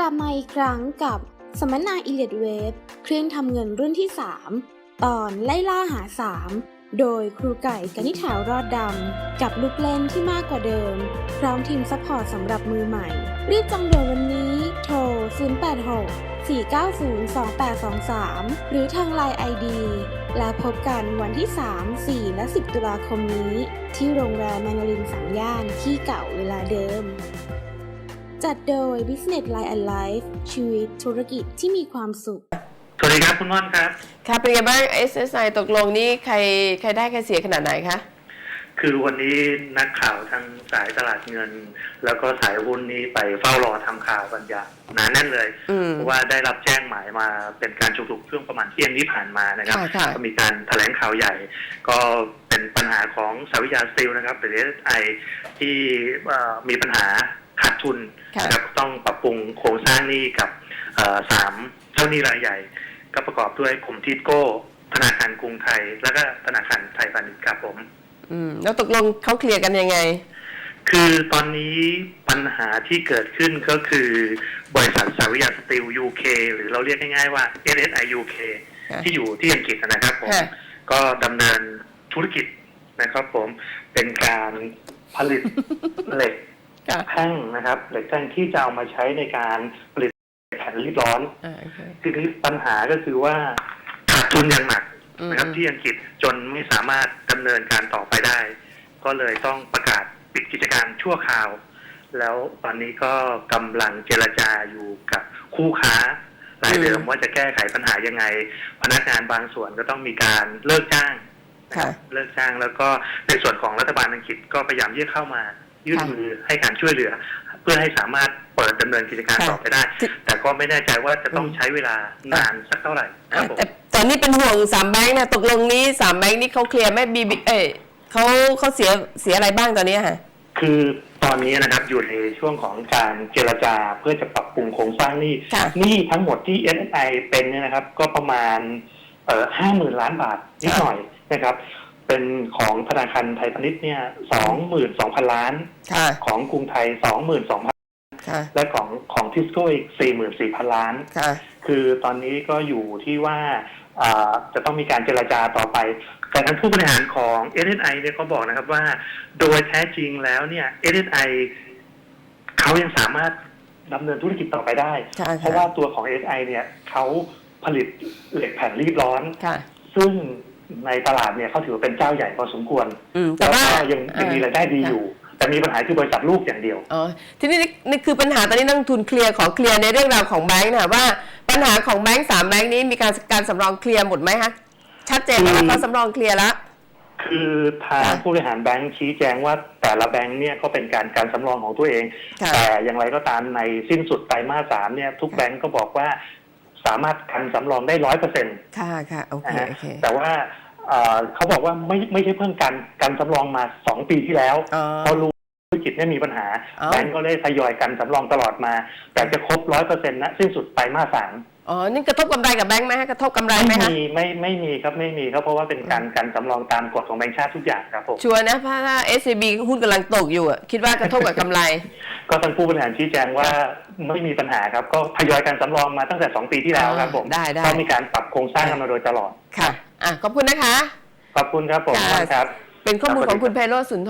กลับมาอีกครั้งกับสัมมนา e l i t Wave เครื่องทำเงินรุ่นที่ 3 ตอนไล่ล่าหา 3 โดยครูไก่กนิษฐารอดดำ กับลูกเล่นที่มากกว่าเดิม พร้อมทีมซัพพอร์ตสำหรับมือใหม่ รีบจองด่วนวันนี้โทร 086 490 2823 หรือทางไลน์ ID แล้วพบกันวันที่ 3 4 และ 10 ตุลาคมนี้ ที่โรงแรมแมนารินสามย่านที่เก่าเวลาเดิม จัดโดย Business Line and Life ชีวิตธุรกิจที่มีความสุข สวัสดีครับคุณม่อนครับครับเป็นไงบ้าง SSI ตกลงนี่ใครใครได้ใครเสียขนาดไหนคะ คือวันนี้นักข่าวทางสายตลาดเงิน แล้วก็สายหุ้นนี้ไปเฝ้ารอทำข่าวกันอย่างหนาแน่นเลยอืม เพราะว่าได้รับแจ้งหมายมาเป็นการชุมนุมช่วงประมาณเที่ยงที่ผ่านมานะครับ ค่ะค่ะ ก็มีการแถลงข่าวใหญ่ ก็เป็นปัญหาของสาวิยาสตีลนะครับหรือ SSI ที่เอ่อมีปัญหา กับเอ่อสามเจ้าหนี้รายใหญ่ ก็ประกอบด้วยกลุ่มทิสโก้ ธนาคารกรุงไทย แล้วก็ธนาคารไทยพาณิชย์ครับผม อืม แล้วตกลงเขาเคลียร์กันยังไง คือตอนนี้ปัญหาที่เกิดขึ้นก็คือบริษัทสาวิยาสตีล UK หรือเราเรียกง่ายๆว่า SSI UK ค่ะที่อยู่ที่อังกฤษนะครับผมค่ะก็ดำเนินธุรกิจนะครับผมเป็นการผลิตเหล็กค่ะแท่งนะครับ เหล็กแท่งที่จะเอามาใช้ในการผลิตแผ่น รีดร้อนอ่าโอเคทีนี้ปัญหาก็คือว่าขาดทุนอย่างหนักนะครับอืมที่อังกฤษจนไม่สามารถดำเนินการต่อไปได้ ก็เลยต้องประกาศปิดกิจการชั่วคราว แล้วตอนนี้ก็กำลังเจรจาอยู่กับคู่ค้ารายเดิมว่าจะแก้ไขปัญหายังไง พนักงานบางส่วนก็ต้องมีการเลิกจ้างนะครับเลิกจ้างแล้วก็ในส่วนของรัฐบาลอังกฤษก็พยายามที่จะเข้ามายื่นมือให้การช่วยเหลือเพื่อให้สามารถเปิดดำเนินกิจการต่อไปได้ แต่ก็ไม่แน่ใจว่าจะต้องใช้เวลานานสักเท่าไหร่ครับผมแต่ตอนนี้เป็นห่วงสามแบงค์นะตกลงนี้สามแบงค์นี่เขาเคลียร์ไหมบีบีเอ้ยเขาเขาเสียเสียอะไรบ้างตอนนี้ค่ะคือตอนนี้นะครับอยู่ในช่วงของการเจรจาเพื่อจะปรับปรุงโครงสร้างหนี้ค่ะหนี้ทั้งหมดที่ NSI เป็นเนี่ยนะครับ ก็ประมาณเอ่อห้าหมื่นล้านบาทนิดหน่อยนะครับ เป็นของธนาคารไทยพาณิชย์เนี่ยสองหมื่นสองพันล้านค่ะของกรุงไทยสองหมื่นสองพันค่ะและของของทิสโก้อีกสี่หมื่นสี่พันล้านค่ะคือตอนนี้ก็อยู่ที่ว่าอ่าจะต้องมีการเจรจาต่อไป แต่ทางผู้บริหารของ SSI เนี่ยเขาบอกนะครับว่า โดยแท้จริงแล้วเนี่ย SSI เขายังสามารถดำเนินธุรกิจต่อไปได้ค่ะเพราะว่าตัวของ SSI เนี่ยเขาผลิตเหล็กแผ่นรีดร้อนค่ะซึ่ง ในตลาดเนี่ยเขาถือว่าเป็นเจ้าใหญ่พอสมควรอืมแต่แล้วว่าก็ยังยังมีรายได้ดีอยู่ แต่มีปัญหาคือบริษัทลูกอย่างเดียวอ๋อทีนี้นี่นี่คือปัญหาตอนนี้นักลงทุนเคลียร์ขอเคลียร์ในเรื่องราวของแบงค์นะว่าปัญหาของแบงค์สามแบงค์นี้มีการการสำรองเคลียร์หมดไหมคะชัดเจนไหมว่าเขาสำรองเคลียร์แล้วคือทางค่ะผู้บริหารแบงค์ชี้แจงว่าแต่ละแบงค์เนี่ยก็เป็นการการสำรองของตัวเองค่ะแต่อย่างไรก็ตามในสิ้นสุดไตรมาสสามเนี่ยทุกแบงค์ก็บอกว่า สามารถกันสำรองได้ร้อยเปอร์เซ็นต์ค่ะค่ะโอเคนะฮะโอเคแต่ว่าเอ่อเขาบอกว่าไม่ไม่ใช่เพิ่งกันกันสำรองมาสองปีที่แล้วอ๋อเพราะรู้ธุรกิจเนี่ยมีปัญหาอ๋อแบงค์ก็ได้ทยอยกันสำรองตลอดมา แต่จะครบร้อยเปอร์เซ็นต์นะสิ้นสุดไตรมาสสามอ๋อ นี่กระทบกำไรกับแบงค์ไหมฮะกระทบกำไรไหมไม่คะมีไม่ไม่มีครับไม่มีครับเพราะว่าเป็นการกันสำรองตามกฎของแบงค์ชาติทุกอย่างครับผมชัวร์นะเพราะถ้า SCB หุ้นกำลังตกอยู่อะคิดว่ากระทบกับกำไร ก็ท่านผู้บริหารชี้แจงว่าไม่มีปัญหาครับ ก็ทยอยการสำรองมาตั้งแต่ 2 ปีที่แล้วครับผมได้ได้ ก็มีการปรับโครงสร้างกันมาโดยตลอดค่ะอะขอบคุณนะคะ ขอบคุณครับผมค่ะครับ เป็นข้อมูลของคุณไพโรจน์สุนทร